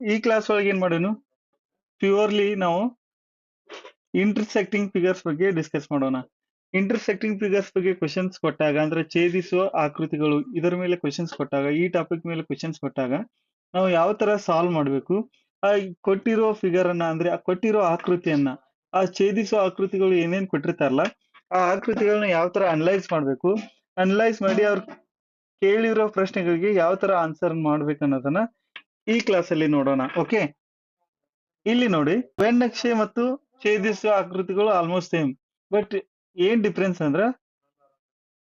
ಈ ಕ್ಲಾಸ್ ಒಳಗೆ ಏನ್ ಮಾಡೋಣ ಪ್ಯೂರ್ಲಿ ನಾವು ಇಂಟರ್ಸೆಕ್ಟಿಂಗ್ ಫಿಗರ್ಸ್ ಬಗ್ಗೆ ಡಿಸ್ಕಸ್ ಮಾಡೋಣ. ಇಂಟರ್ಸೆಕ್ಟಿಂಗ್ ಫಿಗರ್ಸ್ ಬಗ್ಗೆ ಕ್ವಶನ್ಸ್ ಕೊಟ್ಟಾಗ, ಅಂದ್ರೆ ಛೇದಿಸುವ ಆಕೃತಿಗಳು, ಇದರ ಮೇಲೆ ಕ್ವಶನ್ಸ್ ಕೊಟ್ಟಾಗ, ಈ ಟಾಪಿಕ್ ಮೇಲೆ ಕ್ವಶನ್ಸ್ ಕೊಟ್ಟಾಗ, ನಾವು ಯಾವ ತರ ಸಾಲ್ವ್ ಮಾಡಬೇಕು? ಆ ಕೊಟ್ಟಿರೋ ಫಿಗರ್ ಅನ್ನ, ಅಂದ್ರೆ ಆ ಕೊಟ್ಟಿರೋ ಆಕೃತಿಯನ್ನ, ಆ ಛೇದಿಸುವ ಆಕೃತಿಗಳು ಏನೇನ್ ಕೊಟ್ಟಿರ್ತಾರಲ್ಲ, ಆ ಆಕೃತಿಗಳನ್ನ ಯಾವ ತರ ಅನಲೈಸ್ ಮಾಡ್ಬೇಕು? ಅನಲೈಸ್ ಮಾಡಿ ಅವ್ರು ಕೇಳಿರೋ ಪ್ರಶ್ನೆಗಳಿಗೆ ಯಾವ ತರ ಆನ್ಸರ್ ಮಾಡ್ಬೇಕು ಅನ್ನೋದನ್ನ ಈ ಕ್ಲಾಸ್ ಅಲ್ಲಿ ನೋಡೋಣ ಓಕೆ ಇಲ್ಲಿ ನೋಡಿ ನಕ್ಷೆ ಮತ್ತು ಛೇದಿಸುವ ಆಕೃತಿಗಳು ಆಲ್ಮೋಸ್ಟ್ ಸೇಮ್ ಬಟ್ ಏನ್ ಡಿಫ್ರೆನ್ಸ್ ಅಂದ್ರ,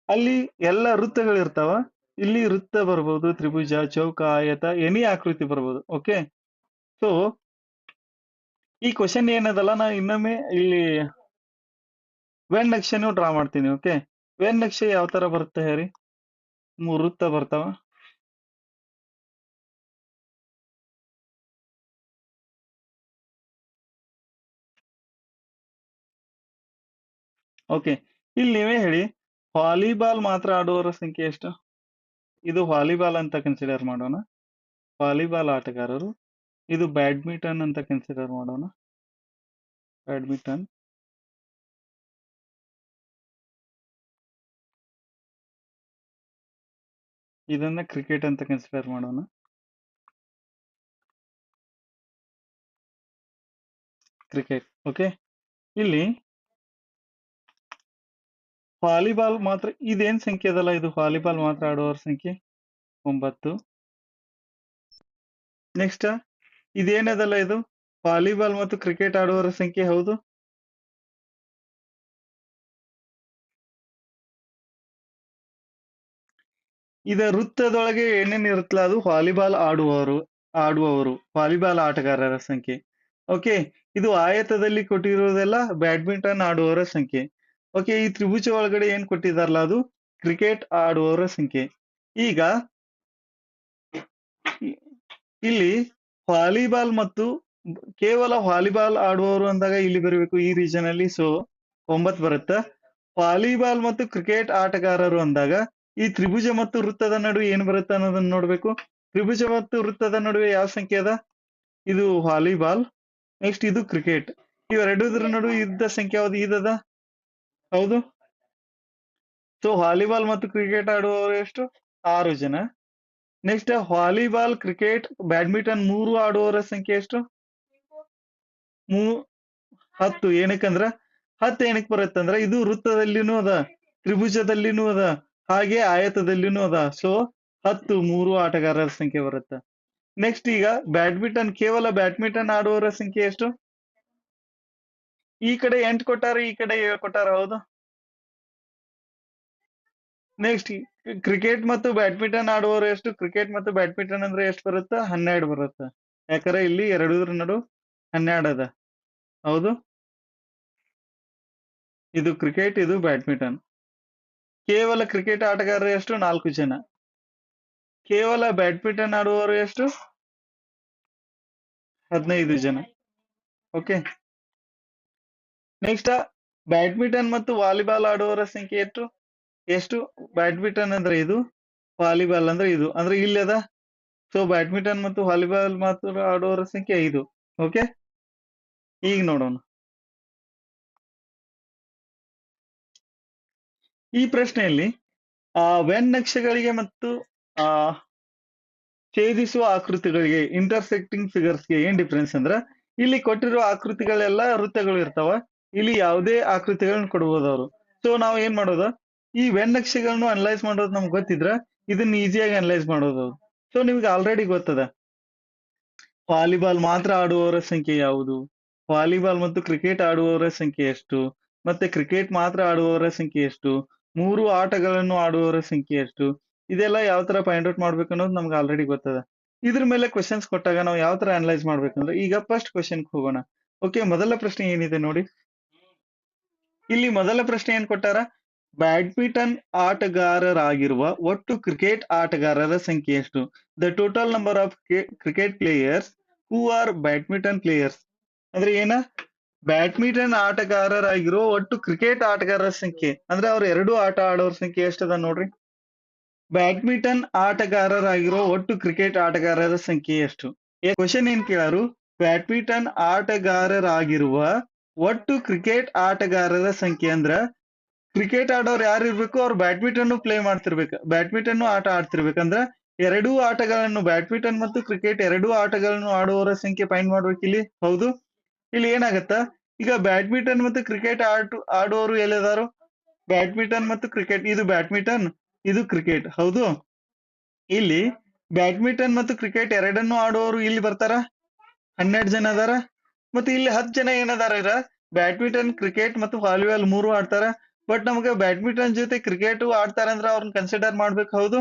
ಅಲ್ಲಿ ಎಲ್ಲ ವೃತ್ತಗಳು ಇರ್ತಾವ ಇಲ್ಲಿ ವೃತ್ತ ಬರ್ಬೋದು, ತ್ರಿಭುಜ, ಚೌಕ, ಆಯತ ಎನಿ ಆಕೃತಿ ಬರ್ಬೋದು ಓಕೆ ಸೊ ಈ ಕ್ವಶನ್ ಏನದಲ್ಲ, ನಾ ಇನ್ನೊಮ್ಮೆ ಇಲ್ಲಿ ವೆನ್ ನಕ್ಷೆನೂ ಡ್ರಾ ಮಾಡ್ತೀನಿ ಓಕೆ ವೆನ್ ನಕ್ಷೆ ಯಾವ ತರ ಬರುತ್ತೆ ಹೇರಿ ಮೂರು ವೃತ್ತ ಬರ್ತಾವ. ಓಕೆ ಇಲ್ಲಿ ನೀವೇ ಹೇಳಿ ವಾಲಿಬಾಲ್ ಮಾತ್ರ ಆಡುವವರ ಸಂಖ್ಯೆ ಎಷ್ಟು? ಇದು ವಾಲಿಬಾಲ್ ಅಂತ ಕನ್ಸಿಡರ್ ಮಾಡೋಣ. ವಾಲಿಬಾಲ್ ಆಟಗಾರರು, ಇದು ಬ್ಯಾಡ್ಮಿಂಟನ್ ಅಂತ ಕನ್ಸಿಡರ್ ಮಾಡೋಣ. ಬ್ಯಾಡ್ಮಿಂಟನ್ ಇದನ್ನ ಕ್ರಿಕೆಟ್ ಅಂತ ಕನ್ಸಿಡರ್ ಮಾಡೋಣ. ಕ್ರಿಕೆಟ್ ಓಕೆ ಇಲ್ಲಿ ವಾಲಿಬಾಲ್ ಮಾತ್ರ, ಇದೇನ್ ಸಂಖ್ಯೆ ಅದಲ್ಲ? ಇದು ವಾಲಿಬಾಲ್ ಮಾತ್ರ ಆಡುವವರ ಸಂಖ್ಯೆ? ಒಂಬತ್ತು. ನೆಕ್ಸ್ಟ್ ಇದೇನದಲ್ಲ ಇದು? ವಾಲಿಬಾಲ್ ಮತ್ತು ಕ್ರಿಕೆಟ್ ಆಡುವವರ ಸಂಖ್ಯೆ ಹೌದು? ಇದ ವೃತ್ತದೊಳಗೆ ಏನೇನ್ ಇರುತ್ತಲ್ಲ, ಅದು ವಾಲಿಬಾಲ್ ಆಡುವವರು ಆಡುವವರು, ವಾಲಿಬಾಲ್ ಆಟಗಾರರ ಸಂಖ್ಯೆ. ಓಕೆ ಇದು ಆಯತದಲ್ಲಿ ಕೊಟ್ಟಿರುವುದೆಲ್ಲ ಬ್ಯಾಡ್ಮಿಂಟನ್ ಆಡುವವರ ಸಂಖ್ಯೆ. ಓಕೆ ಈ ತ್ರಿಭುಜ ಒಳಗಡೆ ಏನ್ ಕೊಟ್ಟಿದಾರಲ್ಲ ಅದು? ಕ್ರಿಕೆಟ್ ಆಡುವವರ ಸಂಖ್ಯೆ. ಈಗ, ಇಲ್ಲಿ ವಾಲಿಬಾಲ್ ಮತ್ತು ಕೇವಲ ವಾಲಿಬಾಲ್ ಆಡುವವರು ಅಂದಾಗ ಇಲ್ಲಿ ಬರಬೇಕು ಈ ರೀಜನ್ ಅಲ್ಲಿ ಸೊ ಒಂಬತ್ತು ಬರುತ್ತಾ. ವಾಲಿಬಾಲ್ ಮತ್ತು ಕ್ರಿಕೆಟ್ ಆಟಗಾರರು ಅಂದಾಗ ಈ ತ್ರಿಭುಜ ಮತ್ತು ವೃತ್ತದ ನಡುವೆ ಏನ್ ಬರುತ್ತೆ ಅನ್ನೋದನ್ನ ನೋಡ್ಬೇಕು. ತ್ರಿಭುಜ ಮತ್ತು ವೃತ್ತದ ನಡುವೆ ಯಾವ ಸಂಖ್ಯೆ ಅದ? ಇದು ವಾಲಿಬಾಲ್ ನೆಕ್ಸ್ಟ್ ಇದು ಕ್ರಿಕೆಟ್ ಇವೆರಡುದ್ರ ನಡುವೆ ಇದ್ದ ಸಂಖ್ಯೆ ಯಾವ್ದು ಇದದ ಹೌದು. ಸೊ ವಾಲಿಬಾಲ್ ಮತ್ತು ಕ್ರಿಕೆಟ್ ಆಡುವವರು ಎಷ್ಟು? ಆರು ಜನ. ನೆಕ್ಸ್ಟ್ ವಾಲಿಬಾಲ್ ಕ್ರಿಕೆಟ್ ಬ್ಯಾಡ್ಮಿಂಟನ್ ಮೂರು ಆಡುವವರ ಸಂಖ್ಯೆ ಎಷ್ಟು? ಮೂ, ಹತ್ತು. ಏನಕ್ಕಂದ್ರ? ಹತ್ತು ಏನಕ್ ಬರುತ್ತಂದ್ರ? ಇದು ವೃತ್ತದಲ್ಲಿನೂ ಅದ, ತ್ರಿಭುಜದಲ್ಲಿನೂ ಅದ, ಹಾಗೆ ಆಯತದಲ್ಲಿನೂ ಅದ. ಸೊ ಹತ್ತು ಮೂರು ಆಟಗಾರರ ಸಂಖ್ಯೆ ಬರುತ್ತೆ. ನೆಕ್ಸ್ಟ್ ಈಗ ಬ್ಯಾಡ್ಮಿಂಟನ್ ಕೇವಲ ಬ್ಯಾಡ್ಮಿಂಟನ್ ಆಡುವವರ ಸಂಖ್ಯೆ ಎಷ್ಟು? ಈ ಕಡೆ ಎಂಟು ಕೊಟ್ಟಾರ, ಈ ಕಡೆ ಏಳು ಕೊಟ್ಟಾರ, ಹೌದು. ನೆಕ್ಸ್ಟ್ ಕ್ರಿಕೆಟ್ ಮತ್ತು ಬ್ಯಾಡ್ಮಿಂಟನ್ ಆಡುವವರು ಎಷ್ಟು? ಕ್ರಿಕೆಟ್ ಮತ್ತು ಬ್ಯಾಡ್ಮಿಂಟನ್ ಅಂದ್ರೆ ಎಷ್ಟು ಬರುತ್ತೆ? ಹನ್ನೆರಡು ಬರುತ್ತೆ. ಯಾಕಂದ್ರೆ ಇಲ್ಲಿ ಎರಡೂದ್ರ ನಡು ಹನ್ನೆರಡು ಅದ ಹೌದು? ಇದು ಕ್ರಿಕೆಟ್ ಇದು ಬ್ಯಾಡ್ಮಿಂಟನ್ ಕೇವಲ ಕ್ರಿಕೆಟ್ ಆಟಗಾರರು ಎಷ್ಟು? ನಾಲ್ಕು ಜನ. ಕೇವಲ ಬ್ಯಾಡ್ಮಿಂಟನ್ ಆಡುವವರು ಎಷ್ಟು? ಹದಿನೈದು ಜನ. ಓಕೆ ನೆಕ್ಸ್ಟ್ ಬ್ಯಾಡ್ಮಿಂಟನ್ ಮತ್ತು ವಾಲಿಬಾಲ್ ಆಡುವವರ ಸಂಖ್ಯೆ ಎಷ್ಟು? ಎಷ್ಟು? ಬ್ಯಾಡ್ಮಿಂಟನ್ ಅಂದ್ರೆ ಇದು ವಾಲಿಬಾಲ್ ಅಂದ್ರೆ ಇದು. ಅಂದ್ರೆ ಇಲ್ಲಿ ಅದ. ಸೊ ಬ್ಯಾಡ್ಮಿಂಟನ್ ಮತ್ತು ವಾಲಿಬಾಲ್ ಮಾತ್ರ ಆಡುವವರ ಸಂಖ್ಯೆ ಐದು. ಓಕೆ ಈಗ ನೋಡೋಣ. ಈ ಪ್ರಶ್ನೆಯಲ್ಲಿ, ಆ ವೆನ್ ನಕ್ಷೆಗಳಿಗೆ ಮತ್ತು, ಆ, ಛೇದಿಸುವ ಆಕೃತಿಗಳಿಗೆ ಇಂಟರ್ಸೆಕ್ಟಿಂಗ್ ಫಿಗರ್ಸ್ಗೆ ಏನ್ ಡಿಫ್ರೆನ್ಸ್ ಅಂದ್ರೆ, ಇಲ್ಲಿ ಕೊಟ್ಟಿರುವ ಆಕೃತಿಗಳೆಲ್ಲ ವೃತ್ತಗಳು ಇರ್ತಾವ. ಇಲ್ಲಿ ಯಾವುದೇ ಆಕೃತಿಗಳನ್ನ ಕೊಡ್ಬೋದು ಅವರು. ಸೊ ನಾವು ಏನ್ ಮಾಡೋದು? ಈ ವೆನ್ ನಕ್ಷೆಗಳನ್ನು ಅನಲೈಸ್ ಮಾಡೋದು ನಮ್ಗೆ ಗೊತ್ತಿದ್ರ ಇದನ್ನ ಈಸಿಯಾಗಿ ಅನಲೈಸ್ ಮಾಡೋದು ಸೊ ನಿಮ್ಗೆ ಆಲ್ರೆಡಿ ಗೊತ್ತದ. ವಾಲಿಬಾಲ್ ಮಾತ್ರ ಆಡುವವರ ಸಂಖ್ಯೆ ಯಾವುದು? ವಾಲಿಬಾಲ್ ಮತ್ತು ಕ್ರಿಕೆಟ್ ಆಡುವವರ ಸಂಖ್ಯೆ ಎಷ್ಟು? ಮತ್ತೆ ಕ್ರಿಕೆಟ್ ಮಾತ್ರ ಆಡುವವರ ಸಂಖ್ಯೆ ಎಷ್ಟು? ಮೂರು ಆಟಗಳನ್ನು ಆಡುವವರ ಸಂಖ್ಯೆ ಎಷ್ಟು? ಇದೆಲ್ಲ ಯಾವ ತರ ಫೈಂಡ್ ಔಟ್ ಮಾಡ್ಬೇಕು ಅನ್ನೋದು ನಮ್ಗೆ ಆಲ್ರೆಡಿ ಗೊತ್ತದ. ಇದ್ರ ಮೇಲೆ ಕ್ವಶನ್ಸ್ ಕೊಟ್ಟಾಗ ನಾವು ಯಾವ ತರ ಅನಲೈಸ್ ಮಾಡ್ಬೇಕಂದ್ರೆ ಈಗ ಫಸ್ಟ್ ಕ್ವಶನ್ ಹೋಗೋಣ. ಓಕೆ ಮೊದಲ ಪ್ರಶ್ನೆ ಏನಿದೆ ನೋಡಿ. ಇಲ್ಲಿ ಮೊದಲ ಪ್ರಶ್ನೆ ಏನ್ ಕೊಟ್ಟಾರ? ಬ್ಯಾಡ್ಮಿಂಟನ್ ಆಟಗಾರರಾಗಿರುವ ಒಟ್ಟು ಕ್ರಿಕೆಟ್ ಆಟಗಾರರ ಸಂಖ್ಯೆ ಎಷ್ಟು? The total number of cricket players who are badminton players ಅಂದ್ರೆ ಏನ? ಬ್ಯಾಡ್ಮಿಂಟನ್ ಆಟಗಾರರಾಗಿರೋ ಒಟ್ಟು ಕ್ರಿಕೆಟ್ ಆಟಗಾರರ ಸಂಖ್ಯೆ. ಅಂದ್ರೆ ಅವ್ರ ಎರಡು ಆಟ ಆಡೋರ ಸಂಖ್ಯೆ ಎಷ್ಟದ ನೋಡ್ರಿ? ಬ್ಯಾಡ್ಮಿಂಟನ್ ಆಟಗಾರರಾಗಿರೋ ಒಟ್ಟು ಕ್ರಿಕೆಟ್ ಆಟಗಾರರ ಸಂಖ್ಯೆ ಎಷ್ಟು? ಕ್ವಶನ್ ಏನ್ ಕೇಳಾರು? ಬ್ಯಾಡ್ಮಿಂಟನ್ ಆಟಗಾರರಾಗಿರುವ ಒಟ್ಟು ಕ್ರಿಕೆಟ್ ಆಟಗಾರರ ಸಂಖ್ಯೆ ಅಂದ್ರ ಕ್ರಿಕೆಟ್ ಆಡೋರು ಯಾರು ಇರ್ಬೇಕು ಅವ್ರು ಬ್ಯಾಡ್ಮಿಂಟನ್ ಪ್ಲೇ ಮಾಡ್ತಿರ್ಬೇಕು. ಬ್ಯಾಡ್ಮಿಂಟನ್ ಆಟ ಆಡ್ತಿರ್ಬೇಕಂದ್ರ ಎರಡೂ ಆಟಗಳನ್ನು ಬ್ಯಾಡ್ಮಿಂಟನ್ ಮತ್ತು ಕ್ರಿಕೆಟ್ ಎರಡೂ ಆಟಗಳನ್ನು ಆಡುವವರ ಸಂಖ್ಯೆ ಫೈಂಡ್ ಮಾಡ್ಬೇಕು ಇಲ್ಲಿ. ಹೌದು. ಇಲ್ಲಿ ಏನಾಗತ್ತ? ಈಗ ಬ್ಯಾಡ್ಮಿಂಟನ್ ಮತ್ತು ಕ್ರಿಕೆಟ್ ಆಟ ಆಡುವವರು ಎಲ್ಲಿದಾರು? ಬ್ಯಾಡ್ಮಿಂಟನ್ ಮತ್ತು ಕ್ರಿಕೆಟ್, ಇದು ಬ್ಯಾಡ್ಮಿಂಟನ್, ಇದು ಕ್ರಿಕೆಟ್. ಹೌದು. ಇಲ್ಲಿ ಬ್ಯಾಡ್ಮಿಂಟನ್ ಮತ್ತು ಕ್ರಿಕೆಟ್ ಎರಡನ್ನೂ ಆಡುವವರು ಇಲ್ಲಿ ಬರ್ತಾರ? ಹನ್ನೆರಡು ಜನ ಅದಾರ? ಮತ್ತೆ ಇಲ್ಲಿ ಹತ್ತು ಜನ ಏನದಾರ ಇರ? ಬ್ಯಾಡ್ಮಿಂಟನ್ ಕ್ರಿಕೆಟ್ ಮತ್ತು ವಾಲಿಬಾಲ್ ಮೂರು ಆಡ್ತಾರ. ಬಟ್ ನಮಗೆ ಬ್ಯಾಡ್ಮಿಂಟನ್ ಜೊತೆ ಕ್ರಿಕೆಟ್ ಆಡ್ತಾರ ಅಂದ್ರೆ ಅವ್ರನ್ನ ಕನ್ಸಿಡರ್ ಮಾಡ್ಬೇಕು ಹೌದು.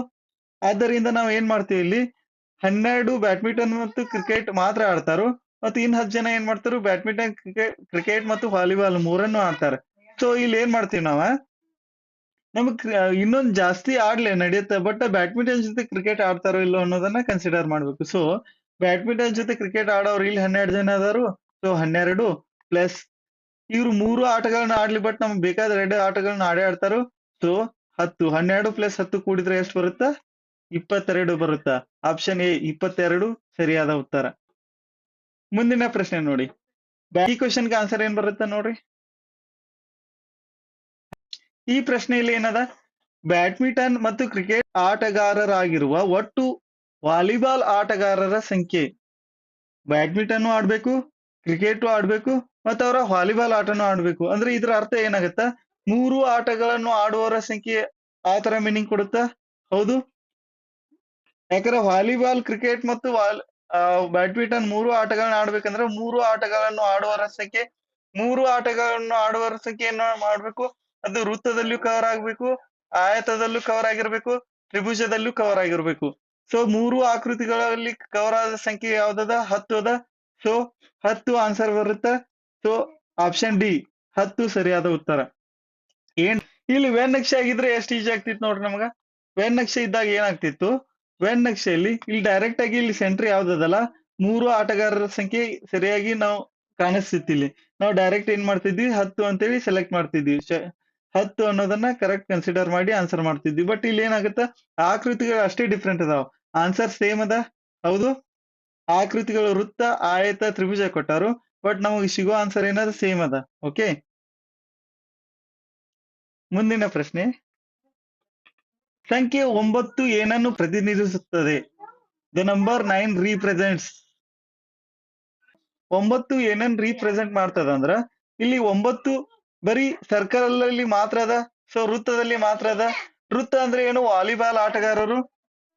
ಆದ್ದರಿಂದ ನಾವ್ ಏನ್ ಮಾಡ್ತೀವಿ ಇಲ್ಲಿ? ಹನ್ನೆರಡು ಬ್ಯಾಡ್ಮಿಂಟನ್ ಮತ್ತು ಕ್ರಿಕೆಟ್ ಮಾತ್ರ ಆಡ್ತಾರೋ. ಮತ್ತೆ ಇನ್ ಹತ್ತು ಜನ ಏನ್ ಮಾಡ್ತಾರೋ? ಬ್ಯಾಡ್ಮಿಂಟನ್ ಕ್ರಿಕೆಟ್ ಮತ್ತು ವಾಲಿಬಾಲ್ ಮೂರನ್ನು ಆಡ್ತಾರೆ. ಸೊ ಇಲ್ಲಿ ಏನ್ ಮಾಡ್ತೀವಿ ನಾವ? ನಮಗ್ ಇನ್ನೊಂದ್ ಜಾಸ್ತಿ ಆಡ್ಲೆ ನಡೆಯುತ್ತೆ ಬಟ್ ಬ್ಯಾಡ್ಮಿಂಟನ್ ಜೊತೆ ಕ್ರಿಕೆಟ್ ಆಡ್ತಾರೋ ಇಲ್ಲೋ ಅನ್ನೋದನ್ನ ಕನ್ಸಿಡರ್ ಮಾಡ್ಬೇಕು. ಸೊ ಬ್ಯಾಡ್ಮಿಂಟನ್ ಜೊತೆ ಕ್ರಿಕೆಟ್ ಆಡೋರು ಇಲ್ಲಿ ಹನ್ನೆರಡು ಜನ ಅದಾರು. ಹನ್ನೆರಡು ಪ್ಲಸ್ ಇವ್ರು ಮೂರು ಆಟಗಳನ್ನ ಆಡ್ಲಿ ಬಟ್ ನಮ್ಗೆ ಬೇಕಾದ ಎರಡು ಆಟಗಳನ್ನ ಆಡೇ ಆಡ್ತಾರೋ? ಸೊ ಹತ್ತು. ಹನ್ನೆರಡು ಪ್ಲಸ್ ಹತ್ತು ಕೂಡಿದ್ರೆ ಎಷ್ಟು ಬರುತ್ತಾ? ಇಪ್ಪತ್ತೆರಡು ಬರುತ್ತಾ? ಆಪ್ಷನ್ ಎ ಇಪ್ಪತ್ತೆರಡು ಸರಿಯಾದ ಉತ್ತರ. ಮುಂದಿನ ಪ್ರಶ್ನೆ ನೋಡಿ. ಈ ಕ್ವಶನ್ಗೆ ಆನ್ಸರ್ ಏನ್ ಬರುತ್ತಾ ನೋಡ್ರಿ? ಈ ಪ್ರಶ್ನೆಯಲ್ಲಿ ಏನದ? ಬ್ಯಾಡ್ಮಿಂಟನ್ ಮತ್ತು ಕ್ರಿಕೆಟ್ ಆಟಗಾರರಾಗಿರುವ ಒಟ್ಟು ವಾಲಿಬಾಲ್ ಆಟಗಾರರ ಸಂಖ್ಯೆ. ಬ್ಯಾಡ್ಮಿಂಟನ್ ಆಡ್ಬೇಕು ಕ್ರಿಕೆಟ್ ಆಡ್ಬೇಕು, ಮತ್ತೆ ಅವರ ವಾಲಿಬಾಲ್ ಆಟನೂ ಆಡ್ಬೇಕು. ಅಂದ್ರೆ ಇದ್ರ ಅರ್ಥ ಏನಾಗತ್ತ? ಮೂರು ಆಟಗಳನ್ನು ಆಡುವವರ ಸಂಖ್ಯೆ ಆ ತರ ಮೀನಿಂಗ್ ಕೊಡುತ್ತ? ಹೌದು. ಯಾಕಂದ್ರೆ ವಾಲಿಬಾಲ್ ಕ್ರಿಕೆಟ್ ಮತ್ತು ವಾಲ್ ಬ್ಯಾಡ್ಮಿಂಟನ್ ಮೂರು ಆಟಗಳನ್ನ ಆಡ್ಬೇಕಂದ್ರೆ ಮೂರು ಆಟಗಳನ್ನು ಆಡುವವರ ಸಂಖ್ಯೆ, ಮೂರು ಆಟಗಳನ್ನು ಆಡುವವರ ಸಂಖ್ಯೆಯನ್ನು ಮಾಡ್ಬೇಕು? ಅದು ವೃತ್ತದಲ್ಲೂ ಕವರ್ ಆಗ್ಬೇಕು, ಆಯತದಲ್ಲೂ ಕವರ್ ಆಗಿರ್ಬೇಕು, ತ್ರಿಭುಜದಲ್ಲೂ ಕವರ್ ಆಗಿರ್ಬೇಕು. ಸೊ ಮೂರು ಆಕೃತಿಗಳಲ್ಲಿ ಕವರ್ ಆದ ಸಂಖ್ಯೆ ಯಾವ್ದದ? ಹತ್ತು ಅದ. ಸೊ ಹತ್ತು ಆನ್ಸರ್ ಬರುತ್ತೆ. ಸೊ ಆಪ್ಷನ್ ಡಿ ಹತ್ತು ಸರಿಯಾದ ಉತ್ತರ. ಏನ್ ಇಲ್ಲಿ ವೆನ್ ನಕ್ಷೆ ಆಗಿದ್ರೆ ಎಷ್ಟು ಈಜಿ ಆಗ್ತಿತ್ತು ನೋಡ್ರಿ ನಮಗ? ವೆನ್ ನಕ್ಷೆ ಇದ್ದಾಗ ಏನಾಗ್ತಿತ್ತು? ವೆನ್ ನಕ್ಷೆಯಲ್ಲಿ ಇಲ್ಲಿ ಡೈರೆಕ್ಟ್ ಆಗಿ ಇಲ್ಲಿ ಸೆಂಟ್ರ್ ಯಾವ್ದದಲ್ಲ? ಮೂರು ಆಟಗಾರರ ಸಂಖ್ಯೆ ಸರಿಯಾಗಿ ನಾವು ಕಾಣಿಸ್ತಿತ್ತು ಇಲ್ಲಿ. ನಾವು ಡೈರೆಕ್ಟ್ ಏನ್ ಮಾಡ್ತಿದ್ವಿ? ಹತ್ತು ಅಂತೇಳಿ ಸೆಲೆಕ್ಟ್ ಮಾಡ್ತಿದ್ವಿ. ಹತ್ತು ಅನ್ನೋದನ್ನ ಕರೆಕ್ಟ್ ಕನ್ಸಿಡರ್ ಮಾಡಿ ಆನ್ಸರ್ ಮಾಡ್ತಿದ್ವಿ. ಬಟ್ ಇಲ್ಲಿ ಏನಾಗುತ್ತ? ಆಕೃತಿಗಳು ಅಷ್ಟೇ ಡಿಫ್ರೆಂಟ್ ಅದಾವ. ಆನ್ಸರ್ ಸೇಮ್ ಅದ. ಹೌದು? ಆಕೃತಿಗಳು ವೃತ್ತ, ಆಯತ, ತ್ರಿಭುಜ ಕೊಟ್ಟಾರು. ಬಟ್ ನಮಗೆ ಸಿಗೋ ಆನ್ಸರ್ ಏನದ ಸೇಮ್ ಅದ ಓಕೆ ಮುಂದಿನ ಪ್ರಶ್ನೆ. ಸಂಖ್ಯೆ ಒಂಬತ್ತು ಏನನ್ನು ಪ್ರತಿನಿಧಿಸುತ್ತದೆ? ದ ನಂಬರ್ ನೈನ್ ರೀಪ್ರೆಸೆಂಟ್ಸ್ ಒಂಬತ್ತು ಏನನ್ ರೀಪ್ರೆಸೆಂಟ್ ಮಾಡ್ತದ ಅಂದ್ರ, ಇಲ್ಲಿ ಒಂಬತ್ತು ಬರೀ ಸರ್ಕಲ್ ಅಲ್ಲಿ ಮಾತ್ರ ಅದ ಸೊ ವೃತ್ತದಲ್ಲಿ ಮಾತ್ರ ಅದ. ವೃತ್ತ ಅಂದ್ರೆ ಏನು? ವಾಲಿಬಾಲ್ ಆಟಗಾರರು.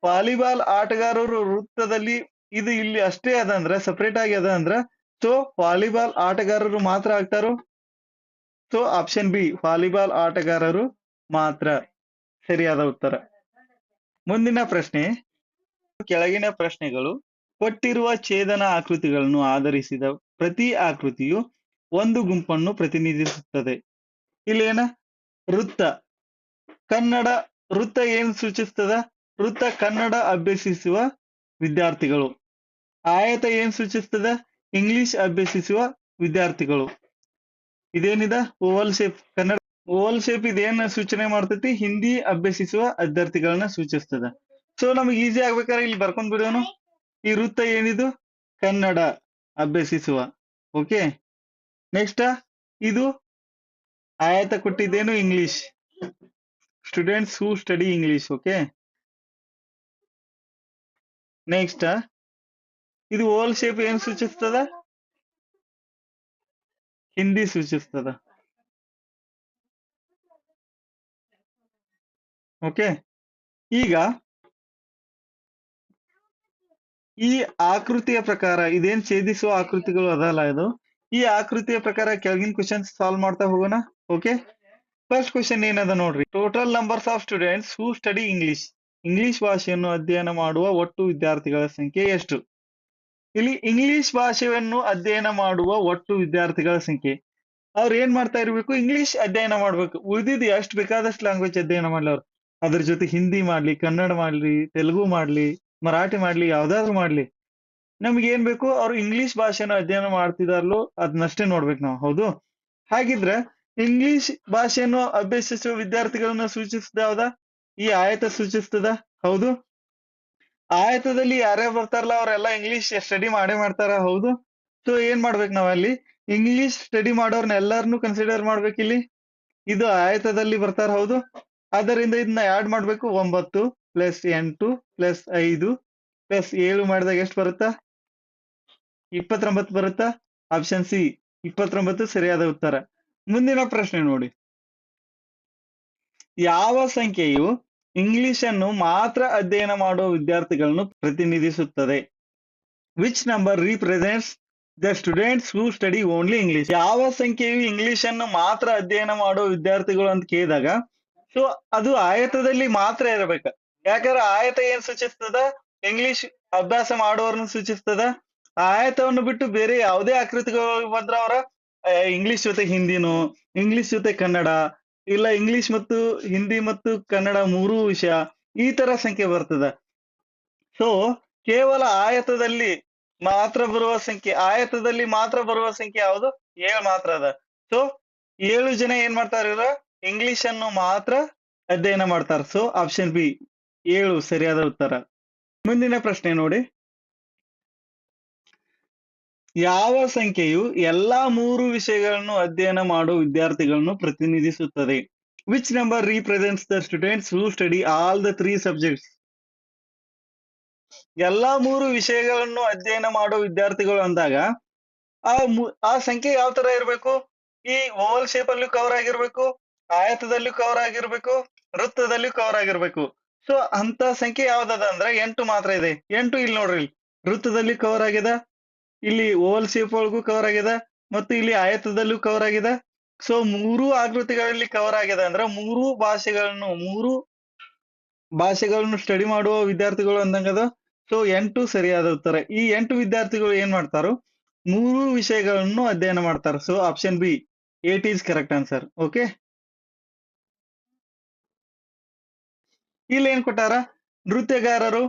ವಾಲಿಬಾಲ್ ಆಟಗಾರರು ವೃತ್ತದಲ್ಲಿ ಇದು ಇಲ್ಲಿ ಅಷ್ಟೇ ಅದ ಅಂದ್ರೆ ಸಪರೇಟ್ ಆಗಿ ಅದ ಅಂದ್ರೆ ಸೊ ವಾಲಿಬಾಲ್ ಆಟಗಾರರು ಮಾತ್ರ ಆಗ್ತಾರೋ? ಸೊ ಆಪ್ಷನ್ ಬಿ ವಾಲಿಬಾಲ್ ಆಟಗಾರರು ಮಾತ್ರ. ಸರಿಯಾದ ಉತ್ತರ. ಮುಂದಿನ ಪ್ರಶ್ನೆ. ಕೆಳಗಿನ ಪ್ರಶ್ನೆಗಳು, ಕೊಟ್ಟಿರುವ ಛೇದನ ಆಕೃತಿಗಳನ್ನು ಆಧರಿಸಿದ ಪ್ರತಿ ಆಕೃತಿಯು ಒಂದು ಗುಂಪನ್ನು ಪ್ರತಿನಿಧಿಸುತ್ತದೆ. ಇಲ್ಲಿ ಏನ ವೃತ್ತ. ಕನ್ನಡ, ವೃತ್ತ ಏನ್ ಸೂಚಿಸ್ತದ? ವೃತ್ತ ಕನ್ನಡ ಅಭ್ಯಸಿಸುವ ವಿದ್ಯಾರ್ಥಿಗಳು. ಆಯತ ಏನ್ ಸೂಚಿಸ್ತದ? ಇಂಗ್ಲಿಷ್ ಅಭ್ಯಸಿಸುವ ವಿದ್ಯಾರ್ಥಿಗಳು. ಇದೇನಿದ? Oval shape Kannada. Oval shape ಇದೇನ ಸೂಚನೆ ಮಾಡ್ತೈತಿ? ಹಿಂದಿ ಅಭ್ಯಸಿಸುವ ಅಭ್ಯರ್ಥಿಗಳನ್ನ ಸೂಚಿಸ್ತದ. ಸೊ ನಮಗೆ ಈಸಿ ಆಗ್ಬೇಕಾದ್ರೆ ಇಲ್ಲಿ ಬರ್ಕೊಂಡ್ ಬಿಡೋನು ಈ ವೃತ್ತ ಏನಿದು? ಕನ್ನಡ ಅಭ್ಯಸಿಸುವ. ಓಕೆ ನೆಕ್ಸ್ಟ್ ಇದು ಆಯತ ಕೊಟ್ಟಿದ್ದೇನು? English students who study English okay next ಇದು ಓಲ್ ಶೇಪ್ ಏನ್ ಸೂಚಿಸ್ತದ ಹಿಂದಿ ಸೂಚಿಸ್ತದ ಓಕೆ ಈಗ ಈ ಆಕೃತಿಯ ಪ್ರಕಾರ ಇದೇನ್ ಛೇದಿಸುವ ಆಕೃತಿಗಳು ಅದಲ್ಲ ಇದು ಈ ಆಕೃತಿಯ ಪ್ರಕಾರ ಕೆಳಗಿನ ಕ್ವಶನ್ ಸಾಲ್ವ್ ಮಾಡ್ತಾ ಹೋಗೋಣ. ಓಕೆ ಫಸ್ಟ್ ಕ್ವಶನ್ ಏನದ ನೋಡ್ರಿ? Total numbers of students who study English English ಭಾಷೆಯನ್ನು ಅಧ್ಯಯನ ಮಾಡುವ ಒಟ್ಟು ವಿದ್ಯಾರ್ಥಿಗಳ ಸಂಖ್ಯೆ ಎಷ್ಟು? ಇಲ್ಲಿ ಇಂಗ್ಲಿಷ್ ಭಾಷೆಯನ್ನು ಅಧ್ಯಯನ ಮಾಡುವ ಒಟ್ಟು ವಿದ್ಯಾರ್ಥಿಗಳ ಸಂಖ್ಯೆ. ಅವ್ರು ಏನ್ ಮಾಡ್ತಾ ಇರ್ಬೇಕು? ಇಂಗ್ಲಿಷ್ ಅಧ್ಯಯನ ಮಾಡ್ಬೇಕು. ಉಳಿದಿದ್ದು ಎಷ್ಟು ಬೇಕಾದಷ್ಟು ಲ್ಯಾಂಗ್ವೇಜ್ ಅಧ್ಯಯನ ಮಾಡ್ಲಿ ಅವ್ರು. ಅದ್ರ ಜೊತೆ ಹಿಂದಿ ಮಾಡ್ಲಿ, ಕನ್ನಡ ಮಾಡ್ಲಿ, ತೆಲುಗು ಮಾಡ್ಲಿ, ಮರಾಠಿ ಮಾಡ್ಲಿ, ಯಾವ್ದಾದ್ರು ಮಾಡ್ಲಿ. ನಮ್ಗೆ ಏನ್ ಬೇಕು? ಅವ್ರು ಇಂಗ್ಲಿಷ್ ಭಾಷೆನ ಅಧ್ಯಯನ ಮಾಡ್ತಿದಾರಲ್ಲೋ ಅದನ್ನಷ್ಟೇ ನೋಡ್ಬೇಕು ನಾವು. ಹೌದು? ಹಾಗಿದ್ರೆ ಇಂಗ್ಲಿಷ್ ಭಾಷೆಯನ್ನು ಅಭ್ಯಸಿಸುವ ವಿದ್ಯಾರ್ಥಿಗಳನ್ನ ಸೂಚಿಸ್ತದ ಯಾವ್ದ ಈ ಆಯತ ಸೂಚಿಸ್ತದ? ಹೌದು? ಆಯತದಲ್ಲಿ ಯಾರ್ಯಾರು ಬರ್ತಾರಲ್ಲ, ಅವರೆಲ್ಲ ಇಂಗ್ಲಿಷ್ ಸ್ಟಡಿ ಮಾಡೇ ಮಾಡ್ತಾರ, ಹೌದು. ಸೊ ಏನ್ ಮಾಡ್ಬೇಕು ನಾವಲ್ಲಿ ಇಂಗ್ಲಿಷ್ ಸ್ಟಡಿ ಮಾಡೋರ್ನ ಎಲ್ಲಾರನು ಕನ್ಸಿಡರ್ ಮಾಡ್ಬೇಕು ಇಲ್ಲಿ. ಇದು ಆಯತದಲ್ಲಿ ಬರ್ತಾರ, ಹೌದು. ಅದರಿಂದ ಇದನ್ನ ಆಡ್ ಮಾಡ್ಬೇಕು, ಒಂಬತ್ತು ಪ್ಲಸ್ ಎಂಟು ಪ್ಲಸ್ ಐದು ಪ್ಲಸ್ ಏಳು ಮಾಡಿದಾಗ ಎಷ್ಟು ಬರುತ್ತಾ? ಇಪ್ಪತ್ತೊಂಬತ್ತು ಬರುತ್ತಾ? ಆಪ್ಷನ್ ಸಿ ಇಪ್ಪತ್ತೊಂಬತ್ತು ಸರಿಯಾದ ಉತ್ತರ. ಮುಂದಿನ ಪ್ರಶ್ನೆ ನೋಡಿ. ಯಾವ ಸಂಖ್ಯೆಯು ಇಂಗ್ಲಿಷ್ ಅನ್ನು ಮಾತ್ರ ಅಧ್ಯಯನ ಮಾಡುವ ವಿದ್ಯಾರ್ಥಿಗಳನ್ನು ಪ್ರತಿನಿಧಿಸುತ್ತದೆ. Which number represents the students who study only English ಯಾವ ಸಂಖ್ಯೆಯು ಇಂಗ್ಲಿಷ್ ಅನ್ನು ಮಾತ್ರ ಅಧ್ಯಯನ ಮಾಡುವ ವಿದ್ಯಾರ್ಥಿಗಳು ಅಂತ ಕೇಳಿದಾಗ ಸೊ ಅದು ಆಯತದಲ್ಲಿ ಮಾತ್ರ ಇರಬೇಕು. ಯಾಕಂದ್ರೆ ಆಯತ ಏನ್ ಸೂಚಿಸ್ತದ? ಇಂಗ್ಲಿಷ್ ಅಭ್ಯಾಸ ಮಾಡುವವರನ್ನು ಸೂಚಿಸ್ತದ? ಆಯತವನ್ನು ಬಿಟ್ಟು ಬೇರೆ ಯಾವುದೇ ಆಕೃತಿಗಳು ಬಂದ್ರ ಅವರ ಇಂಗ್ಲಿಷ್ ಜೊತೆ ಹಿಂದಿನೋ ಇಂಗ್ಲಿಷ್ ಜೊತೆ ಕನ್ನಡ ಇಲ್ಲ ಇಂಗ್ಲಿಷ್ ಮತ್ತು ಹಿಂದಿ ಮತ್ತು ಕನ್ನಡ ಮೂರು ವಿಷಯ ಈ ತರ ಸಂಖ್ಯೆ ಬರ್ತದ. ಸೊ ಕೇವಲ ಆಯತದಲ್ಲಿ ಮಾತ್ರ ಬರುವ ಸಂಖ್ಯೆ, ಆಯತದಲ್ಲಿ ಮಾತ್ರ ಬರುವ ಸಂಖ್ಯೆ ಯಾವುದು? ಏಳು ಮಾತ್ರ ಅದ. ಸೊ ಏಳು ಜನ ಏನ್ ಮಾಡ್ತಾರ ಇವ್ರ? ಇಂಗ್ಲಿಷ್ ಅನ್ನು ಮಾತ್ರ ಅಧ್ಯಯನ ಮಾಡ್ತಾರ. ಸೊ ಆಪ್ಷನ್ ಬಿ ಏಳು ಸರಿಯಾದ ಉತ್ತರ. ಮುಂದಿನ ಪ್ರಶ್ನೆ ನೋಡಿ. ಯಾವ ಸಂಖ್ಯೆಯು ಎಲ್ಲಾ ಮೂರು ವಿಷಯಗಳನ್ನು ಅಧ್ಯಯನ ಮಾಡುವ ವಿದ್ಯಾರ್ಥಿಗಳನ್ನು ಪ್ರತಿನಿಧಿಸುತ್ತದೆ? Which number represents the students who study all the three subjects ಎಲ್ಲಾ ಮೂರು ವಿಷಯಗಳನ್ನು ಅಧ್ಯಯನ ಮಾಡುವ ವಿದ್ಯಾರ್ಥಿಗಳು ಅಂದಾಗ, ಆ ಆ ಸಂಖ್ಯೆ ಯಾವ ತರ ಇರಬೇಕು? ಈ ಓವಲ್ ಶೇಪ್ ಅಲ್ಲಿ ಕವರ್ ಆಗಿರ್ಬೇಕು, ಆಯತದಲ್ಲಿ ಕವರ್ ಆಗಿರ್ಬೇಕು, ವೃತ್ತದಲ್ಲಿ ಕವರ್ ಆಗಿರ್ಬೇಕು. ಸೊ ಅಂತ ಸಂಖ್ಯೆ ಯಾವ್ದದ ಅಂದ್ರೆ ಎಂಟು ಮಾತ್ರ ಇದೆ. ಎಂಟು ಇಲ್ಲಿ ನೋಡ್ರಿ, ವೃತ್ತದಲ್ಲಿ ಕವರ್ ಆಗಿದೆ ಇಲ್ಲಿ ಓವಲ್ ಶೇಪ್ ಒಳಗೂ ಕವರ್ ಆಗಿದೆ ಮತ್ತು ಇಲ್ಲಿ ಆಯತದಲ್ಲೂ ಕವರ್ ಆಗಿದೆ. ಸೊ ಮೂರು ಆಕೃತಿಗಳಲ್ಲಿ ಕವರ್ ಆಗಿದೆ ಅಂದ್ರೆ ಮೂರು ಭಾಷೆಗಳನ್ನು ಮೂರು ಭಾಷೆಗಳನ್ನು ಸ್ಟಡಿ ಮಾಡುವ ವಿದ್ಯಾರ್ಥಿಗಳು ಅಂದಂಗದ. ಸೊ ಎಂಟು ಸರಿಯಾದ ಉತ್ತರ. ಈ ಎಂಟು ವಿದ್ಯಾರ್ಥಿಗಳು ಏನ್ ಮಾಡ್ತಾರೋ? ಮೂರು ವಿಷಯಗಳನ್ನು ಅಧ್ಯಯನ ಮಾಡ್ತಾರೆ. So option B eight is correct answer okay ಇಲ್ಲಿ ಏನ್ ಕೊಟ್ಟಾರ? ನೃತ್ಯಗಾರರು,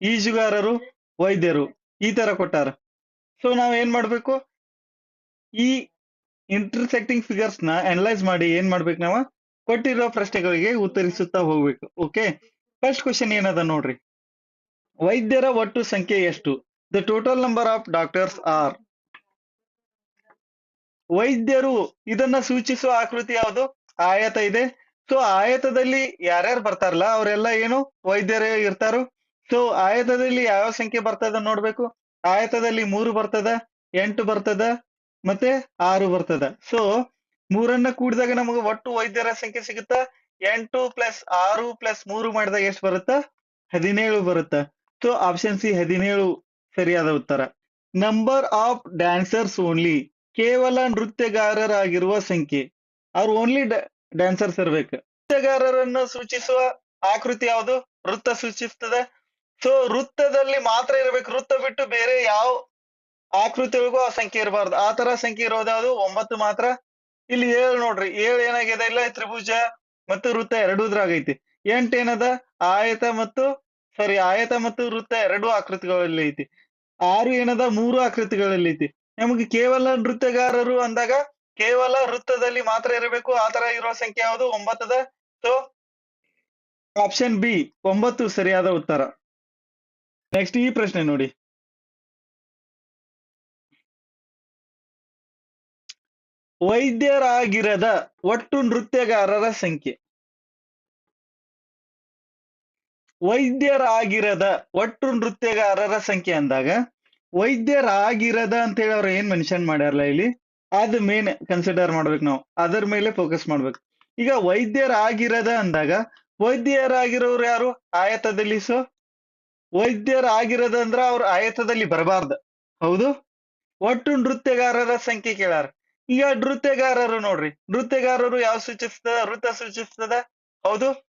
ಈಜುಗಾರರು, ವೈದ್ಯರು ಈ ತರ ಕೊಟ್ಟಾರ. ಸೊ ನಾವ್ ಏನ್ ಮಾಡ್ಬೇಕು? ಈ ಇಂಟರ್ಸೆಕ್ಟಿಂಗ್ ಫಿಗರ್ಸ್ನ ಅನಲೈಸ್ ಮಾಡಿ ಏನ್ ಮಾಡ್ಬೇಕು ನಾವು? ಕೊಟ್ಟಿರೋ ಪ್ರಶ್ನೆಗಳಿಗೆ ಉತ್ತರಿಸುತ್ತಾ ಹೋಗ್ಬೇಕು ಓಕೆ ಫಸ್ಟ್ ಕ್ವಶನ್ ಏನದ ನೋಡ್ರಿ? ವೈದ್ಯರ ಒಟ್ಟು ಸಂಖ್ಯೆ ಎಷ್ಟು? The total number of doctors are ವೈದ್ಯರು ಇದನ್ನ ಸೂಚಿಸುವ ಆಕೃತಿ ಯಾವುದು? ಆಯತ ಇದೆ. ಸೊ ಆಯತದಲ್ಲಿ ಯಾರ್ಯಾರು ಬರ್ತಾರಲ್ಲ, ಅವರೆಲ್ಲ ಏನು? ವೈದ್ಯರೇ ಇರ್ತಾರೋ. ಸೊ ಆಯತದಲ್ಲಿ ಯಾವ ಸಂಖ್ಯೆ ಬರ್ತದ ನೋಡ್ಬೇಕು? ಆಯತದಲ್ಲಿ ಮೂರು ಬರ್ತದ, ಎಂಟು ಬರ್ತದ, ಮತ್ತೆ ಆರು ಬರ್ತದ. ಸೊ ಮೂರನ್ನ ಕೂಡಿದಾಗ ನಮಗೆ ಒಟ್ಟು ವೈದ್ಯರ ಸಂಖ್ಯೆ ಸಿಗುತ್ತಾ? ಎಂಟು ಪ್ಲಸ್ ಆರು ಪ್ಲಸ್ ಮೂರು ಮಾಡಿದಾಗ ಎಷ್ಟು ಬರುತ್ತಾ? ಹದಿನೇಳು ಬರುತ್ತಾ? ಸೊ ಆಪ್ಷನ್ ಸಿ ಹದಿನೇಳು ಸರಿಯಾದ ಉತ್ತರ. ನಂಬರ್ ಆಫ್ ಡ್ಯಾನ್ಸರ್ಸ್ ಓನ್ಲಿ ಕೇವಲ ನೃತ್ಯಗಾರರಾಗಿರುವ ಸಂಖ್ಯೆ. ಅವ್ರು ಓನ್ಲಿ ಡ್ಯಾನ್ಸರ್ಸ್ ಇರ್ಬೇಕು. ನೃತ್ಯಗಾರರನ್ನು ಸೂಚಿಸುವ ಆಕೃತಿ ಯಾವುದು? ವೃತ್ತ ಸೂಚಿಸ್ತದೆ ಸೊ ವೃತ್ತದಲ್ಲಿ ಮಾತ್ರ ಇರಬೇಕು. ವೃತ್ತ ಬಿಟ್ಟು ಬೇರೆ ಯಾವ ಆಕೃತಿಗಳಿಗೂ ಆ ಸಂಖ್ಯೆ ಇರಬಾರ್ದು. ಆ ತರ ಸಂಖ್ಯೆ ಇರೋದು ಯಾವುದು? ಒಂಬತ್ತು ಮಾತ್ರ. ಇಲ್ಲಿ ಏಳು ನೋಡ್ರಿ. ಏಳು ಏನಾಗಿದೆ? ಇಲ್ಲ, ತ್ರಿಭುಜ ಮತ್ತು ವೃತ್ತ ಎರಡೂದ್ರಾಗೈತಿ ಎಂಟ್ ಏನದ? ಆಯತ ಮತ್ತು ಸಾರಿ ಆಯತ ಮತ್ತು ವೃತ್ತ ಎರಡು ಆಕೃತಿಗಳಲ್ಲಿ ಐತಿ ಆರು ಏನದ? ಮೂರು ಆಕೃತಿಗಳಲ್ಲಿ ಐತಿ ನಮಗೆ ಕೇವಲ ನೃತ್ಯಗಾರರು ಅಂದಾಗ ಕೇವಲ ವೃತ್ತದಲ್ಲಿ ಮಾತ್ರ ಇರಬೇಕು. ಆ ತರ ಇರೋ ಸಂಖ್ಯೆ ಯಾವುದು? ಒಂಬತ್ತದ? ಸೊ ಆಪ್ಷನ್ ಬಿ ಒಂಬತ್ತು ಸರಿಯಾದ ಉತ್ತರ. ನೆಕ್ಸ್ಟ್ ಈ ಪ್ರಶ್ನೆ ನೋಡಿ. ವೈದ್ಯರಾಗಿರದ ಒಟ್ಟು ನೃತ್ಯಗಾರರ ಸಂಖ್ಯೆ. ವೈದ್ಯರಾಗಿರದ ಒಟ್ಟು ನೃತ್ಯಗಾರರ ಸಂಖ್ಯೆ ಅಂದಾಗ, ವೈದ್ಯರಾಗಿರದ ಅಂತ ಹೇಳಿ ಅವ್ರು ಏನ್ ಮೆನ್ಷನ್ ಮಾಡ್ಯಾರಲ್ಲ ಇಲ್ಲಿ, ಅದ್ ಮೇನ್ ಕನ್ಸಿಡರ್ ಮಾಡ್ಬೇಕು ನಾವು. ಅದರ ಮೇಲೆ ಫೋಕಸ್ ಮಾಡ್ಬೇಕು. ಈಗ ವೈದ್ಯರಾಗಿರದ ಅಂದಾಗ, ವೈದ್ಯರಾಗಿರೋರು ಯಾರು? ಆಯತದಲ್ಲಿ ಸೊ ವೈದ್ಯರಾಗಿರದ ಅಂದ್ರ ಅವ್ರ ಆಯತದಲ್ಲಿ ಬರಬಾರ್ದ. ಹೌದು? ಒಟ್ಟು ನೃತ್ಯಗಾರರ ಸಂಖ್ಯೆ ಕೇಳಾರ. ಈಗ ನೃತ್ಯಗಾರರು ನೋಡ್ರಿ. ನೃತ್ಯಗಾರರು ಯಾವ ಸೂಚಿಸ್ತದ? ವೃತ್ತ ಸೂಚಿಸ್ತದ? ಹೌದು?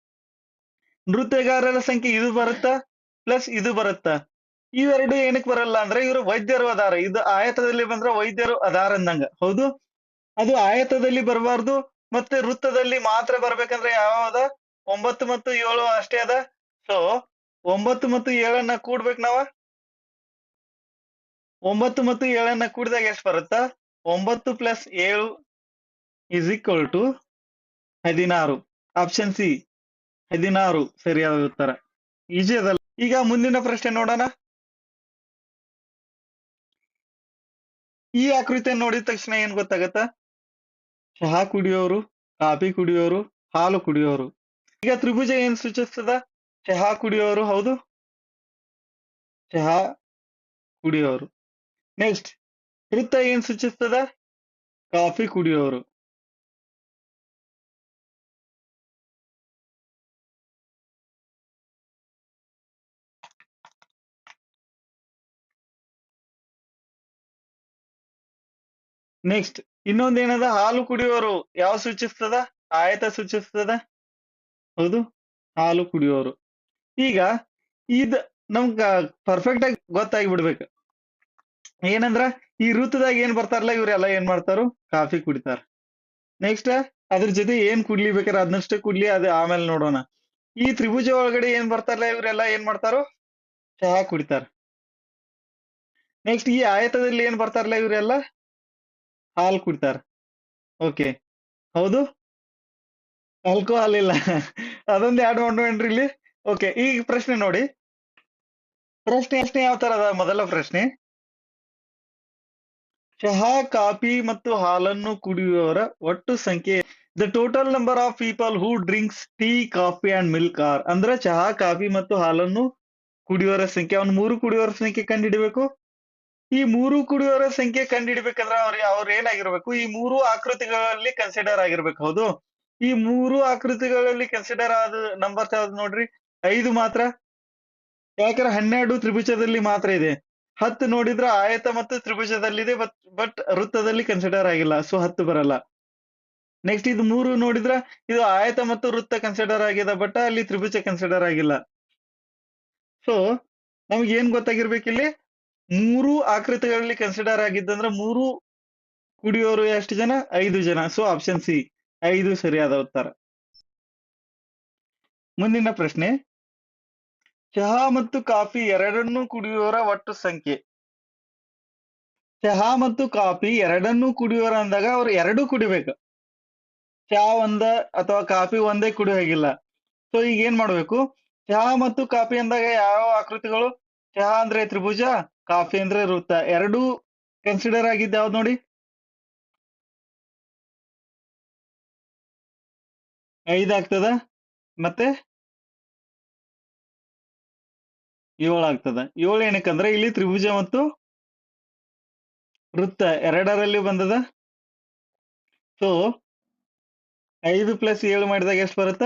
ನೃತ್ಯಗಾರರ ಸಂಖ್ಯೆ ಇದು ಬರುತ್ತಾ? ಪ್ಲಸ್ ಇದು ಬರುತ್ತಾ? ಇವೆರಡು ಏನಕ್ಕೆ ಬರಲ್ಲ ಅಂದ್ರೆ ಇವರು ವೈದ್ಯರು ಅದಾರ. ಇದು ಆಯತದಲ್ಲಿ ಬಂದ್ರೆ ವೈದ್ಯರು ಅದಾರ ಅಂದಂಗ. ಹೌದು? ಅದು ಆಯತದಲ್ಲಿ ಬರಬಾರ್ದು ಮತ್ತೆ ವೃತ್ತದಲ್ಲಿ ಮಾತ್ರ ಬರ್ಬೇಕಂದ್ರೆ ಯಾವ್ದ? ಒಂಬತ್ತು ಮತ್ತು ಏಳು ಅಷ್ಟೇ ಅದ. ಸೊ ಒಂಬತ್ತು ಮತ್ತು ಏಳನ್ನ ಕೂಡ್ಬೇಕು ನಾವ? ಒಂಬತ್ತು ಮತ್ತು ಏಳನ್ನ ಕೂಡಿದಾಗ ಎಷ್ಟು ಬರುತ್ತಾ? ಒಂಬತ್ತು ಪ್ಲಸ್ ಏಳು ಇಸ್ ಈಕ್ವಲ್ ಟು ಹದಿನಾರು. ಆಪ್ಷನ್ ಸಿ ಹದಿನಾರು. ಸರಿಯಾದ ಉತ್ತರ. ಈಜಿ ಅದಲ್ಲ. ಈಗ ಮುಂದಿನ ಪ್ರಶ್ನೆ ನೋಡೋಣ. ಈ ಆಕೃತಿಯನ್ನು ನೋಡಿದ ತಕ್ಷಣ ಏನ್ ಗೊತ್ತಾಗತ್ತ? ಚಹಾ ಕುಡಿಯೋರು, ಕಾಫಿ ಕುಡಿಯೋರು, ಹಾಲು ಕುಡಿಯೋರು. ಈಗ ತ್ರಿಭುಜ ಏನ್ ಸೂಚಿಸ್ತದ? ಚಹಾ ಕುಡಿಯೋರು ಹೌದು? ಚಹಾ ಕುಡಿಯೋರು. ನೆಕ್ಸ್ಟ್ ವೃತ್ತ ಏನ್ ಸೂಚಿಸ್ತದ? ಕಾಫಿ ಕುಡಿಯೋರು. ನೆಕ್ಸ್ಟ್ ಇನ್ನೊಂದೇನದ? ಹಾಲು ಕುಡಿಯೋರು. ಯಾವ ಸೂಚಿಸ್ತದ? ಆಯತ ಸೂಚಿಸ್ತದ? ಹೌದು, ಹಾಲು ಕುಡಿಯೋರು. ಈಗ ಇದ್ ನಮ್ಗ ಪರ್ಫೆಕ್ಟ್ ಆಗಿ ಗೊತ್ತಾಗಿ ಬಿಡ್ಬೇಕು ಏನಂದ್ರ ಈ ಋತುದಾಗ ಏನ್ ಬರ್ತಾರಲ್ಲ ಇವ್ರೆಲ್ಲ ಏನ್ ಮಾಡ್ತಾರು? ಕಾಫಿ ಕುಡಿತಾರ. ನೆಕ್ಸ್ಟ್ ಅದ್ರ ಜೊತೆ ಏನ್ ಕುಡ್ಲಿ ಬೇಕಾರೆ ಅದನ್ನಷ್ಟೇ ಕುಡ್ಲಿ, ಅದ ಆಮೇಲೆ ನೋಡೋಣ. ಈ ತ್ರಿಭುಜ ಒಳಗಡೆ ಏನ್ ಬರ್ತಾರಲ್ಲ ಇವ್ರೆಲ್ಲ ಏನ್ ಮಾಡ್ತಾರೋ? ಚಹಾ ಕುಡಿತಾರ. ನೆಕ್ಸ್ಟ್ ಈ ಆಯತದಲ್ಲಿ ಏನ್ ಬರ್ತಾರಲ್ಲ ಇವ್ರೆಲ್ಲ? ಹಾಲ್ ಕುಡಿತಾರ. ಓಕೆ ಹೌದು? ಆಲ್ಕೋಹಾಲ್ ಇಲ್ಲ. ಅದೊಂದು ಆಡ್ ಮಾಡೋಣ್ರಿ ಇಲ್ಲಿ. ಓಕೆ ಈ ಪ್ರಶ್ನೆ ನೋಡಿ. ಪ್ರಶ್ನೆ ಪ್ರಶ್ನೆ ಯಾವ ತರ ಅದ ಮೊದಲ ಪ್ರಶ್ನೆ? ಚಹಾ, ಕಾಫಿ ಮತ್ತು ಹಾಲನ್ನು ಕುಡಿಯುವವರ ಒಟ್ಟು ಸಂಖ್ಯೆ the total number of people who drinks tea coffee and milk are ಅಂದ್ರೆ ಚಹಾ, ಕಾಫಿ ಮತ್ತು ಹಾಲನ್ನು ಕುಡಿಯೋರ ಸಂಖ್ಯೆ, ಅವ್ನು ಮೂರು ಕುಡಿಯೋರ ಸಂಖ್ಯೆ ಕಂಡುಹಿಡಬೇಕು ಈ ಮೂರು ಕುಡಿಯೋರ ಸಂಖ್ಯೆ ಕಂಡುಹಿಡಬೇಕಂದ್ರೆ ಅವ್ರ ಅವ್ರ ಏನಾಗಿರ್ಬೇಕು? ಈ ಮೂರು ಆಕೃತಿಗಳಲ್ಲಿ ಕನ್ಸಿಡರ್ ಆಗಿರ್ಬೇಕು, ಹೌದು. ಈ ಮೂರು ಆಕೃತಿಗಳಲ್ಲಿ ಕನ್ಸಿಡರ್ ಆದ ನಂಬರ್ಸ್ ಯಾವ್ದು ನೋಡ್ರಿ? ಐದು ಮಾತ್ರ? ಯಾಕಂದ್ರೆ ಹನ್ನೆರಡು ತ್ರಿಭುಜದಲ್ಲಿ ಮಾತ್ರ ಇದೆ. ಹತ್ತು ನೋಡಿದ್ರೆ ಆಯತ ಮತ್ತು ತ್ರಿಭುಜದಲ್ಲಿದೆ, ಬಟ್ ಬಟ್ ವೃತ್ತದಲ್ಲಿ ಕನ್ಸಿಡರ್ ಆಗಿಲ್ಲ ಸೊ ಹತ್ತು ಬರಲ್ಲ. ನೆಕ್ಸ್ಟ್ ಇದು ಮೂರು ನೋಡಿದ್ರ, ಇದು ಆಯತ ಮತ್ತು ವೃತ್ತ ಕನ್ಸಿಡರ್ ಆಗಿದೆ, ಬಟ್ ಅಲ್ಲಿ ತ್ರಿಭುಜ ಕನ್ಸಿಡರ್ ಆಗಿಲ್ಲ. ಸೊ ನಮ್ಗೆ ಏನ್ ಗೊತ್ತಾಗಿರ್ಬೇಕಿಲ್ಲಿ ಮೂರು ಆಕೃತಿಗಳಲ್ಲಿ ಕನ್ಸಿಡರ್ ಆಗಿದ್ದಂದ್ರೆ ಮೂರು ಕುಡಿಯೋರು ಎಷ್ಟು ಜನ? ಐದು ಜನ. ಸೊ ಆಪ್ಷನ್ ಸಿ ಐದು ಸರಿಯಾದ ಉತ್ತರ. ಮುಂದಿನ ಪ್ರಶ್ನೆ. ಚಹಾ ಮತ್ತು ಕಾಫಿ ಎರಡನ್ನೂ ಕುಡಿಯೋರ ಒಟ್ಟು ಸಂಖ್ಯೆ. ಚಹಾ ಮತ್ತು ಕಾಫಿ ಎರಡನ್ನೂ ಕುಡಿಯೋರ ಅಂದಾಗ ಅವ್ರು ಎರಡೂ ಕುಡಿಬೇಕು. ಚಹಾ ಒಂದ ಅಥವಾ ಕಾಫಿ ಒಂದೇ ಕುಡಿಯೋ ಹಾಗಿಲ್ಲ. ಸೊ ಈಗ ಏನ್ ಮಾಡ್ಬೇಕು? ಚಹಾ ಮತ್ತು ಕಾಫಿ ಅಂದಾಗ ಯಾವ ಆಕೃತಿಗಳು? ಚಹಾ ಅಂದ್ರೆ ತ್ರಿಭುಜ, ಕಾಫಿ ಅಂದ್ರೆ ವೃತ್ತ. ಎರಡೂ ಕನ್ಸಿಡರ್ ಆಗಿದ್ದ ಯಾವ್ದು ನೋಡಿ? ಐದಾಗ್ತದ ಮತ್ತೆ? ಏಳು ಆಗ್ತದ. ಏಳು ಏನಕ್ಕಂದ್ರೆ ಇಲ್ಲಿ ತ್ರಿಭುಜ ಮತ್ತು ವೃತ್ತ ಎರಡರಲ್ಲಿ ಬಂದದ. ಸೊ ಐದು ಪ್ಲಸ್ ಏಳು ಮಾಡಿದಾಗ ಎಷ್ಟು ಬರುತ್ತ?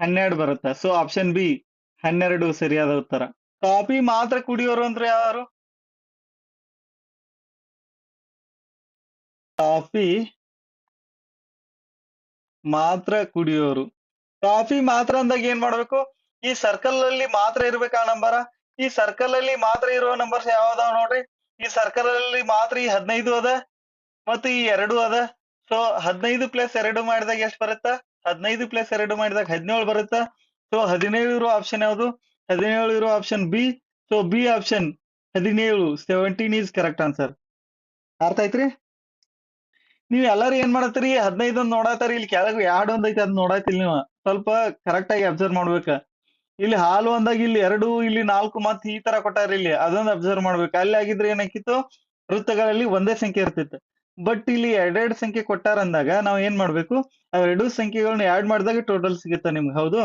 ಹನ್ನೆರಡು ಬರುತ್ತ? ಸೊ ಆಪ್ಷನ್ ಬಿ ಹನ್ನೆರಡು ಸರಿಯಾದ ಉತ್ತರ. ಕಾಫಿ ಮಾತ್ರ ಕುಡಿಯೋರು ಅಂದ್ರೆ ಯಾರು? ಕಾಫಿ ಮಾತ್ರ ಕುಡಿಯೋರು. ಕಾಫಿ ಮಾತ್ರ ಅಂದಾಗ ಏನ್ ಮಾಡ್ಬೇಕು? ಈ ಸರ್ಕಲ್ ಅಲ್ಲಿ ಮಾತ್ರ ಇರ್ಬೇಕು ಆ ನಂಬರ ಈ ಸರ್ಕಲ್ ಅಲ್ಲಿ ಮಾತ್ರ ಇರೋ ನಂಬರ್ಸ್ ಯಾವ್ದಾವ್ ನೋಡ್ರಿ? ಈ ಸರ್ಕಲ್ ಅಲ್ಲಿ ಮಾತ್ರ ಈ ಹದಿನೈದು ಅದ ಮತ್ತು ಈ ಎರಡು ಅದ. ಸೊ ಹದಿನೈದು ಪ್ಲಸ್ ಎರಡು ಮಾಡಿದಾಗ ಎಷ್ಟು ಬರುತ್ತಾ? ಹದಿನೈದು ಪ್ಲಸ್ ಎರಡು ಮಾಡಿದಾಗ ಹದಿನೇಳು ಬರುತ್ತಾ. ಸೊ ಹದಿನೇಳು ಇರೋ ಆಪ್ಷನ್ ಯಾವುದು? ಹದಿನೇಳು ಇರೋ option B so B option ಹದಿನೇಳು. ಸೆವೆಂಟೀನ್ ಈಸ್ ಕರೆಕ್ಟ್ ಆನ್ಸರ್ ಅರ್ಥ ಐತ್ರಿ ನೀವ್ ಎಲ್ಲಾರು ಏನ್ ಮಾಡತ್ತೀರಿ? ಹದಿನೈದು ಒಂದ್ ನೋಡಾತಾರಿ ಇಲ್ಲಿ ಕೆಳಗೆ ಎರಡು ಒಂದ್ ಐತಿ ಅದ್ ನೋಡಾತಿಲ್ ನೀವು. ಸ್ವಲ್ಪ ಕರೆಕ್ಟ್ ಆಗಿ ಅಬ್ಸರ್ವ್ ಮಾಡ್ಬೇಕ. ಇಲ್ಲಿ ಹಾಲು ಅಂದಾಗ ಇಲ್ಲಿ ಎರಡು, ಇಲ್ಲಿ ನಾಲ್ಕು ಮತ್ತೆ ಈ ತರ ಕೊಟ್ಟಾರ ಇಲ್ಲಿ. ಅದೊಂದು ಅಬ್ಸರ್ವ್ ಮಾಡ್ಬೇಕು. ಅಲ್ಲಿ ಆಗಿದ್ರೆ ಏನಾಕಿತ್ತು ವೃತ್ತಗಳಲ್ಲಿ ಒಂದೇ ಸಂಖ್ಯೆ ಇರ್ತಿತ್ತು. ಬಟ್ ಇಲ್ಲಿ ಎರಡೆರಡು ಸಂಖ್ಯೆ ಕೊಟ್ಟಾರ ಅಂದಾಗ ನಾವ್ ಏನ್ ಮಾಡ್ಬೇಕು? ಆ ಎರಡು ಸಂಖ್ಯೆಗಳನ್ನ ಆಡ್ ಮಾಡಿದಾಗ ಟೋಟಲ್ ಸಿಗುತ್ತೆ ನಿಮ್ಗೆ? ಹೌದು?